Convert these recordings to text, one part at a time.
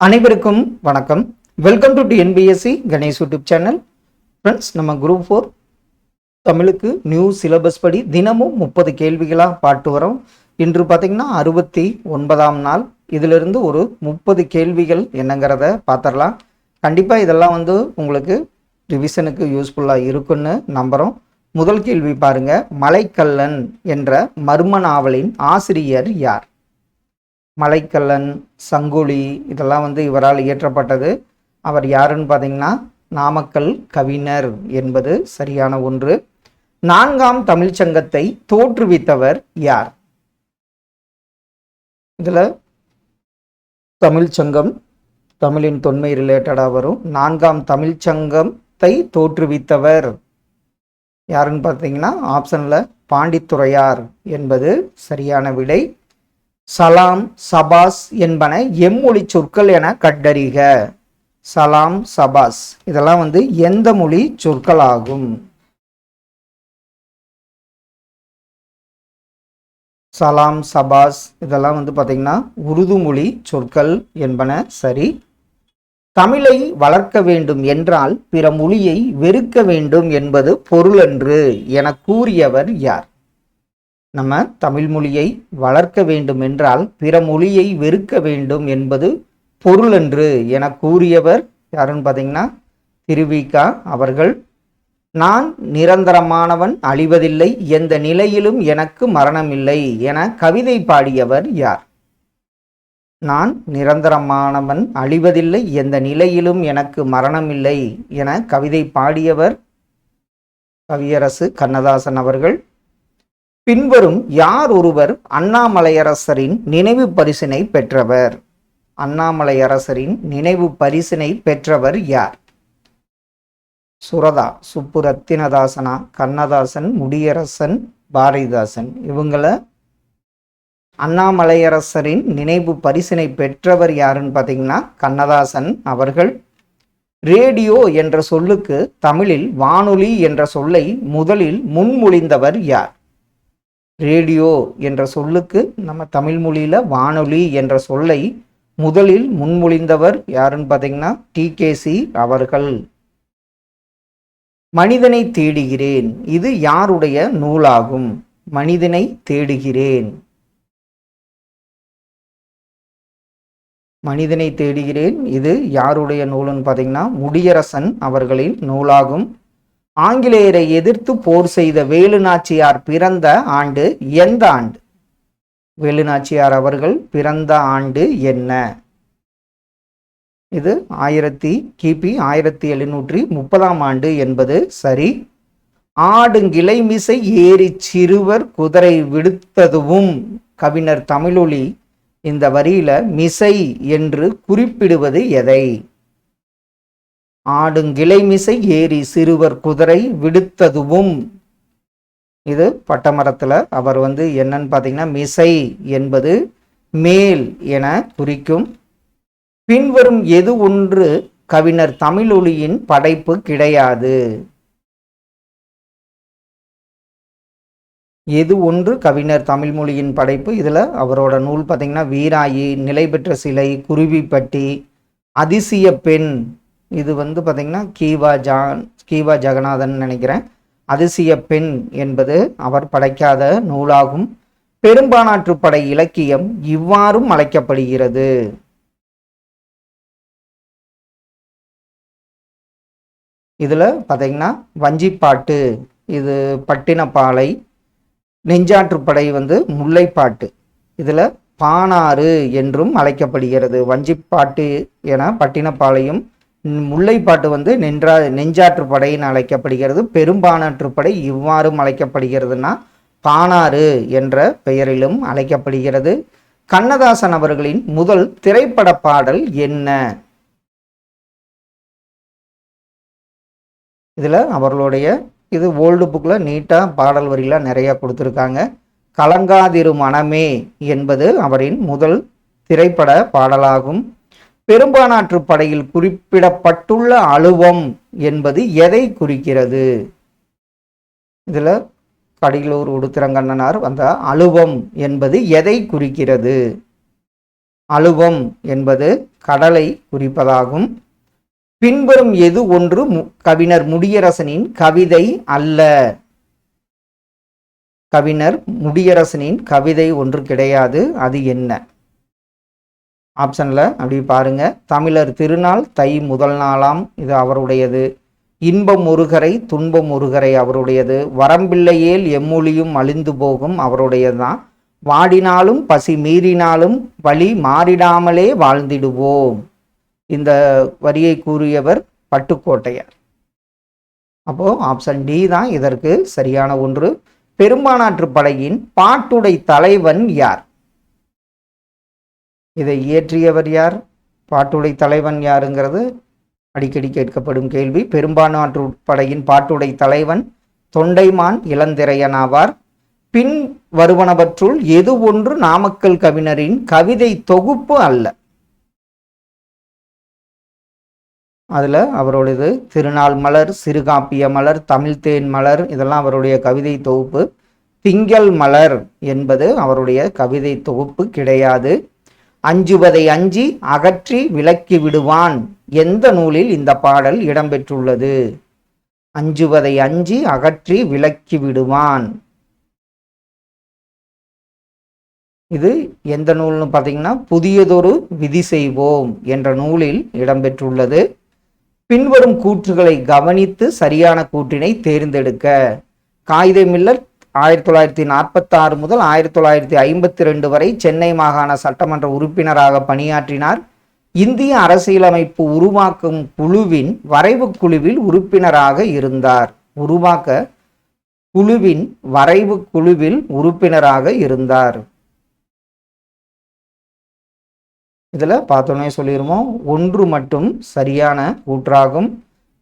அனைவருக்கும் வணக்கம். Welcome to NPSC Ganesh YouTube channel friends நம்ம குரூப் ஃபோர் தமிழுக்கு நியூ சிலபஸ் படி தினமும் முப்பது கேள்விகளாக பாட்டு வரோம். இன்று பார்த்தீங்கன்னா அறுபத்தி ஒன்பதாம் நாள். இதிலிருந்து ஒரு முப்பது கேள்விகள் என்னங்கிறத பார்த்துடலாம் கண்டிப்பாக இதெல்லாம் வந்து உங்களுக்கு ரிவிஷனுக்கு யூஸ்ஃபுல்லாக இருக்குன்னு நம்புகிறோம் முதல் கேள்வி பாருங்கள் மலைக்கல்லன் என்ற மர்ம நாவலின் ஆசிரியர் யார்? மலைக்கல்லன் சங்குலி இதெல்லாம் வந்து இவரால் இயற்றப்பட்டது. அவர் யாருன்னு பார்த்தீங்கன்னா நாமக்கல் கவிஞர் என்பது சரியான ஒன்று. நான்காம் தமிழ்ச் சங்கத்தை தோற்றுவித்தவர் யார்? இதில் தமிழ்ச்சங்கம் தமிழின் தொன்மை ரிலேட்டடாக வரும். நான்காம் தமிழ்ச்சங்கத்தை தோற்றுவித்தவர் யாருன்னு பார்த்தீங்கன்னா ஆப்ஷனில் பாண்டித்துறையார் என்பது சரியான விடை. சலாம் சபாஸ் என்பன எம்மொழி சொற்கள் என கண்டறிக. சலாம் சபாஸ் இதெல்லாம் வந்து எந்த மொழி சொற்கள் ஆகும் சலாம் சபாஸ் இதெல்லாம் வந்து பார்த்தீங்கன்னா உருது மொழி சொற்கள் என்பன. சரி. தமிழை வளர்க்க வேண்டும் என்றால் பிற மொழியை வெறுக்க வேண்டும் என்பது பொருளன்று என கூறியவர் யார்? நம்ம தமிழ் மொழியை வளர்க்க வேண்டும் என்றால் பிற மொழியை வெறுக்க வேண்டும் என்பது பொருளன்று என கூறியவர் யாருன்னு பார்த்தீங்கன்னா திருவிகா அவர்கள். நான் நிரந்தரமானவன் அழிவதில்லை எந்த நிலையிலும் எனக்கு மரணமில்லை என கவிதை பாடியவர் யார்? நான் நிரந்தரமானவன் அழிவதில்லை எந்த நிலையிலும் எனக்கு மரணமில்லை என கவிதை பாடியவர் கவியரசு கண்ணதாசன் அவர்கள். பின்வரும் யார் ஒருவர் அண்ணாமலையரசரின் நினைவு பரிசினை பெற்றவர்? அண்ணாமலையரசரின் நினைவு பரிசினை பெற்றவர் யார்? சுரதா சுப்புரத்தினதாசனா கண்ணதாசன் முடியரசன் பாரதிதாசன். இவங்கள அண்ணாமலையரசரின் நினைவு பரிசினை பெற்றவர் யாருன்னு பார்த்தீங்கன்னா கண்ணதாசன் அவர்கள். ரேடியோ என்ற சொல்லுக்கு தமிழில் வானொலி என்ற சொல்லை முதலில் முன்மொழிந்தவர் யார்? ரேடியோ என்ற சொல்லுக்கு நம்ம தமிழ் மொழியில் வானொலி என்ற சொல்லை முதலில் முன்மொழிந்தவர் யாருன்னு பார்த்தீங்கன்னா டிகேசி அவர்கள். மனிதனை தேடுகிறேன் இது யாருடைய நூலாகும்? மனிதனை தேடுகிறேன். மனிதனை தேடுகிறேன் இது யாருடைய நூலுன்னு பார்த்தீங்கன்னா முடியரசன் அவர்களின் நூலாகும். ஆங்கிலேயரை எதிர்த்து போர் செய்த வேலுநாச்சியார் பிறந்த ஆண்டு எந்த ஆண்டு? வேலுநாச்சியார் அவர்கள் பிறந்த ஆண்டு என்ன? இது ஆயிரத்தி கிபி ஆயிரத்தி எழுநூற்றி முப்பதாம் ஆண்டு என்பது சரி. ஆடுங்கிளைமிசை ஏறி சிறுவர் குதிரை விடுத்ததுவும் கவிஞர் தமிழொலி இந்த வரியில மிசை என்று குறிப்பிடுவது எதை? ஆடுங்கிளைமிசை ஏறி சிறுவர் குதிரை விடுத்ததுவும். இது பட்டமரத்தில் அவர் வந்து என்னன்னு பார்த்தீங்கன்னா மிசை என்பது மேல் என குறிக்கும். பின்வரும் எது ஒன்று கவிஞர் தமிழொலியின் படைப்பு கிடையாது. எது ஒன்று கவிஞர் தமிழ் மொழியின் படைப்பு? இதில் அவரோட நூல் பார்த்தீங்கன்னா வீராயி நிலை பெற்ற சிலை குருவிப்பட்டி அதிசய பெண் இது வந்து பார்த்திங்கன்னா கீவா ஜான் கீவா ஜெகநாதன் நினைக்கிறேன். அதிசய பெண் என்பது அவர் படைக்காத நூலாகும். பெரும்பானாற்றுப்படை இலக்கியம் இவ்வாறும் அழைக்கப்படுகிறது. இதில் பார்த்தீங்கன்னா வஞ்சிப்பாட்டு இது பட்டினப்பாலை நெஞ்சாற்றுப்படை வந்து முல்லைப்பாட்டு. இதில் பானாறு என்றும் அழைக்கப்படுகிறது. வஞ்சிப்பாட்டு என பட்டினப்பாளையும் முல்லைப்பாட்டு வந்து நென்றா நெஞ்சாற்றுப்படைன்னு அழைக்கப்படுகிறது. பெரும்பானாற்றுப்படை இவ்வாறும் அழைக்கப்படுகிறதுனா பானாறு என்ற பெயரிலும் அழைக்கப்படுகிறது. கண்ணதாசன் அவர்களின் முதல் திரைப்பட பாடல் என்ன? இதில் அவர்களுடைய இது ஓல்டு புக்கில் நீட்டாக பாடல் வரிலாம் நிறையா கொடுத்துருக்காங்க. கலங்காதிரு மனமே என்பது அவரின் முதல் திரைப்பட பாடலாகும். பெரும்பானாற்று படையில் குறிப்பிடப்பட்டுள்ள அலுவம் என்பது எதை குறிக்கிறது? இதில் கடிகளூர் உடுத்திரங்கண்ணனார் அந்த அலுவம் என்பது எதை குறிக்கிறது? அலுவம் என்பது கடலை குறிப்பதாகும். பின்வரும் எது ஒன்று மு- கவிஞர் முடியரசனின் கவிதை அல்ல. கவிஞர் முடியரசனின் கவிதை ஒன்று கிடையாது. அது என்ன? ஆப்ஷனில் அப்படி பாருங்கள் தமிழர் திருநாள் தை முதல் நாளாம் இது அவருடையது. இன்பம் ஒருகரை துன்பம் ஒருகரை அவருடையது. வரம்பில்லையேல் எம்மொழியும் அழிந்து போகும் அவருடையது தான் வாடினாலும் பசி மீறினாலும் வழி மாறிடாமலே வாழ்ந்திடுவோம். இந்த வரியை கூறியவர் பட்டுக்கோட்டையார். அப்போ ஆப்ஷன் டி தான் இதற்கு சரியான ஒன்று. பெரும்பானாற்று படையின் பாட்டுடை தலைவன் யார்? இதை இயற்றியவர் யார்? பாட்டுடை தலைவன் யாருங்கிறது அடிக்கடி கேட்கப்படும் கேள்வி. பெரும்பான்மாற்று படையின் பாட்டுடை தலைவன் தொண்டைமான் இளந்திரையன் ஆவார் பின் வருவனவற்றுள் எது ஒன்று நாமக்கல் கவிஞரின் கவிதை தொகுப்பு அல்ல. அதில் அவருடையது திருநாள் மலர் சிறுகாப்பிய மலர் தமிழ்தேன் மலர் இதெல்லாம் அவருடைய கவிதை தொகுப்பு. திங்கள் மலர் என்பது அவருடைய கவிதை தொகுப்பு கிடையாது. அஞ்சுவதை அஞ்சி அகற்றி விலக்கி விடுவான். எந்த நூலில் இந்த பாடல் இடம்பெற்றுள்ளது? அஞ்சுவதை அஞ்சி அகற்றி விலக்கி விடுவான். இது எந்த நூல்னு பார்த்தீங்கன்னா புதியதொரு விதி செய்வோம் என்ற நூலில் இடம்பெற்றுள்ளது. பின்வரும் கூற்றுகளை கவனித்து சரியான கூற்றினை தேர்ந்தெடுக்க. காகிதமில்லர் ஆயிரத்தி தொள்ளாயிரத்தி நாற்பத்தாறு முதல் ஆயிரத்தி தொள்ளாயிரத்தி ஐம்பத்தி ரெண்டு வரை சென்னை மாகாண சட்டமன்ற உறுப்பினராக பணியாற்றினார். இந்திய அரசியலமைப்பு உருவாக்கும் குழுவின் வரைவு குழுவில் உறுப்பினராக இருந்தார். உருவாக்க குழுவின் வரைவு குழுவில் உறுப்பினராக இருந்தார். இதில் பார்த்தோன்னே சொல்லிடுவோம் ஒன்று மட்டும் சரியான கூற்றாகும்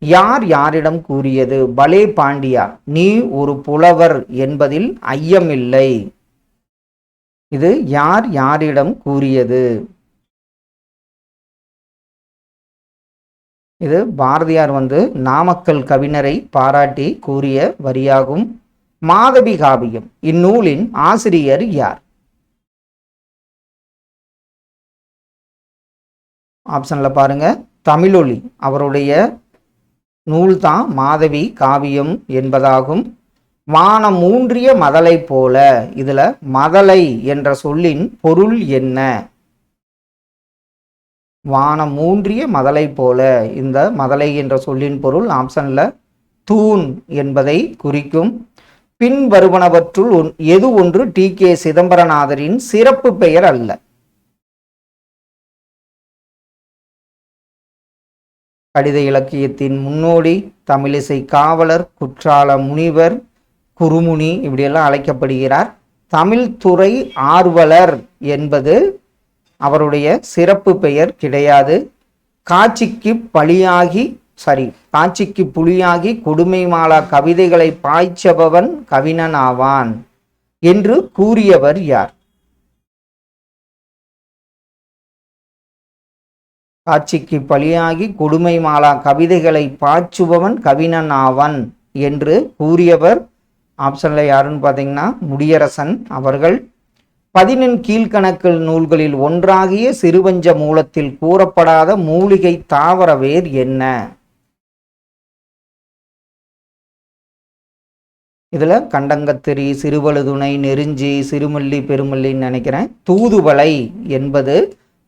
யார் யாரிடம் கூறியது? பலே பாண்டியா நீ ஒரு புலவர் என்பதில் ஐயமில்லை. இது யார் யாரிடம் கூறியது? இது பாரதியார் வந்து நாமக்கல் கவிஞரை பாராட்டி கூறிய வரியாகும். மாதவி காவியம் இந்நூலின் ஆசிரியர் யார்? ஆப்ஷன்ல பாருங்க. தமிழொலி அவருடைய நூல்தான் மாதவி காவியம் என்பதாகும். வானம் மூன்றிய மதலை போல இதுல மதலை என்ற சொல்லின் பொருள் என்ன? வானம் மூன்றிய மதலை போல இந்த மதலை என்ற சொல்லின் பொருள் ஆப்ஷன்ல தூண் என்பதை குறிக்கும். பின் வருவனவற்றுள் ஒன்- எது ஒன்று டி கே சிதம்பரநாதரின் சிறப்பு பெயர் அல்ல. கடித இலக்கியத்தின் முன்னோடி தமிழிசை காவலர் குற்றால முனிவர் குருமுனி இப்படியெல்லாம் அழைக்கப்படுகிறார். தமிழ் துறை ஆர்வலர் என்பது அவருடைய சிறப்பு பெயர் கிடையாது. காட்சிக்கு பலியாகி சாரி காட்சிக்கு புலியாகி கொடுமை மாலா கவிதைகளை பாய்ச்சபவன் கவினன் ஆவான் என்று கூறியவர் யார்? காட்சிக்கு பலியாகி கொடுமை மாலா கவிதைகளை பாய்ச்சுபவன் கவினன் ஆவன் என்று கூறியவர். ஆப்ஷனில் யாருன்னு பார்த்தீங்கன்னா முடியரசன் அவர்கள். பதினெண் கீழ்கணக்கில் நூல்களில் ஒன்றாகிய சிறுவஞ்ச மூலத்தில் கூறப்படாத மூலிகை தாவர வேர் என்ன? இதுல கண்டங்கத்திரி சிறுவழுதுணை நெருஞ்சி சிறுமல்லி பெருமல்லின்னு நினைக்கிறேன். தூதுவளை என்பது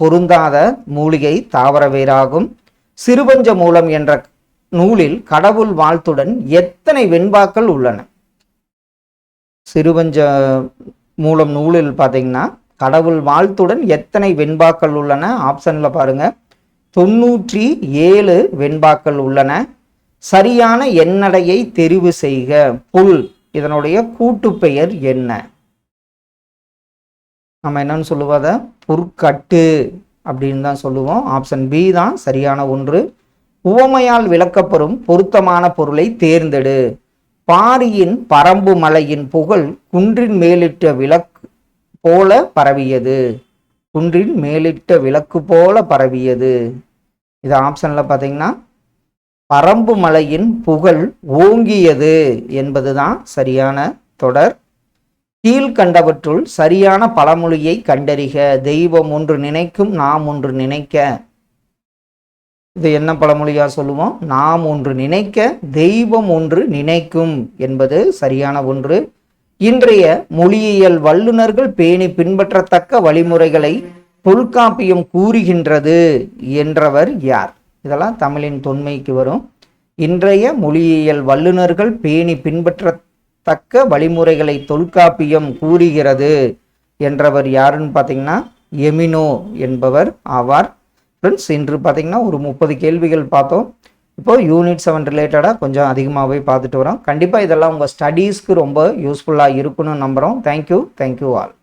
பொருந்தாத மூலிகை தாவர வேராகும் சிறுபஞ்ச மூலம் என்ற நூலில் கடவுள் வாழ்த்துடன் எத்தனை வெண்பாக்கள் உள்ளன? சிறுபஞ்ச மூலம் நூலில் பார்த்தீங்கன்னா கடவுள் வாழ்த்துடன் எத்தனை வெண்பாக்கள் உள்ளன? ஆப்ஷன்ல பாருங்க. தொண்ணூற்றி ஏழு வெண்பாக்கள் உள்ளன. சரியான எண்ணடையை தெரிவு செய்க. புல். இதனுடைய கூட்டுப்பெயர் என்ன? நம்ம என்னன்னு சொல்லுவத புற்கட்டு அப்படின்னு தான் சொல்லுவோம். ஆப்ஷன் பி தான் சரியான ஒன்று. உவமையால் விளக்கப்பெறும் பொருத்தமான பொருளை தேர்ந்தெடு. பாரியின் பரம்பு மலையின் புகழ் குன்றின் மேலிட்ட விளக்கு போல பரவியது. குன்றின் மேலிட்ட விளக்கு போல பரவியது. இது ஆப்ஷனில் பார்த்தீங்கன்னா பரம்பு மலையின் புகழ் ஓங்கியது என்பது தான் சரியான தொடர். கீழ்கண்டவற்றுள் சரியான பழமொழியை கண்டறிக. தெய்வம் ஒன்று நினைக்கும் நாம் ஒன்று நினைக்க. இது என்ன பழமொழியா சொல்லுவோம்? நாம் ஒன்று நினைக்க தெய்வம் ஒன்று நினைக்கும் என்பது சரியான ஒன்று. இன்றைய மொழியியல் வல்லுநர்கள் பேணி பின்பற்றத்தக்க வழிமுறைகளை தொல்காப்பியம் கூறுகின்றது என்றவர் யார்? இதெல்லாம் தமிழின் தொன்மைக்கு வரும். இன்றைய மொழியியல் வல்லுநர்கள் பேணி பின்பற்ற தக்க வழிமுறைகளை தொல்காப்பியம் கூறுகிறது என்றவர் யாருன்னு பார்த்தீங்கன்னா எமினோ என்பவர் ஆவார். ஃப்ரெண்ட்ஸ் இன்று பார்த்தீங்கன்னா ஒரு முப்பது கேள்விகள் பார்த்தோம். இப்போது யூனிட் செவன் ரிலேட்டடாக கொஞ்சம் அதிகமாகவே பார்த்துட்டு வரோம். கண்டிப்பாக இதெல்லாம் உங்கள் ஸ்டடீஸ்க்கு ரொம்ப யூஸ்ஃபுல்லாக இருக்குன்னு நம்புகிறோம் தேங்க்யூ தேங்க்யூ ஆல்